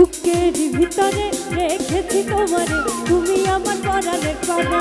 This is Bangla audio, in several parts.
বুকের ভিতরে রেখেছি তোমারে তুমি আমার পরাণের পাবা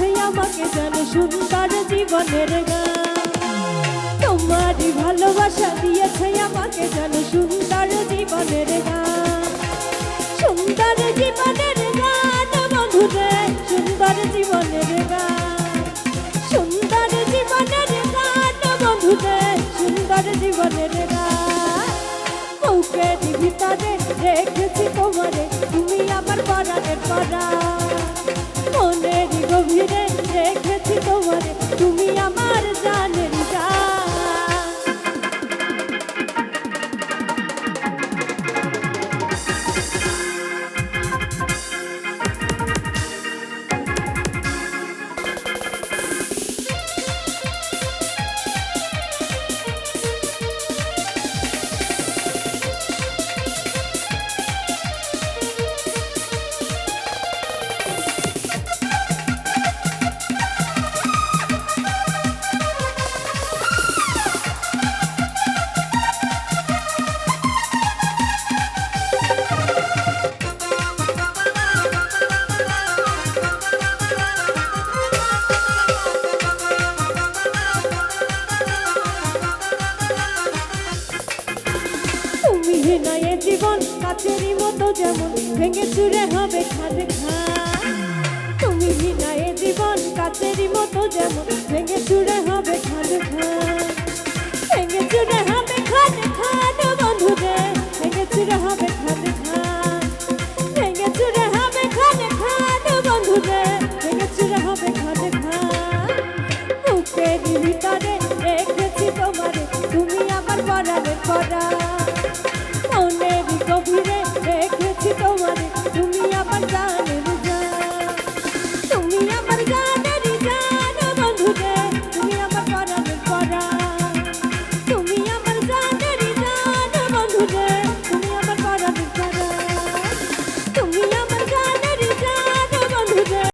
দিয়েছে আমাকে জানে সুন্দর জীবনের গান। তোমার ভালোবাসা দিয়েছে আমাকে জানে সুন্দর জীবনের গান। সুন্দর জীবনের গান, বন্ধুরে, সুন্দর জীবনের গান। সুন্দর জীবনের গান, বন্ধুরে, সুন্দর জীবনের গান। বুকের ভিতরে রেখেছি তোমারে, তুমি আমার পরাণের পরা মতো যেমন ভেঙে চুরে হবে খাদে খা তুমি নয়ে জীবন কাচেরই মতো যেমন ভেঙে চুরে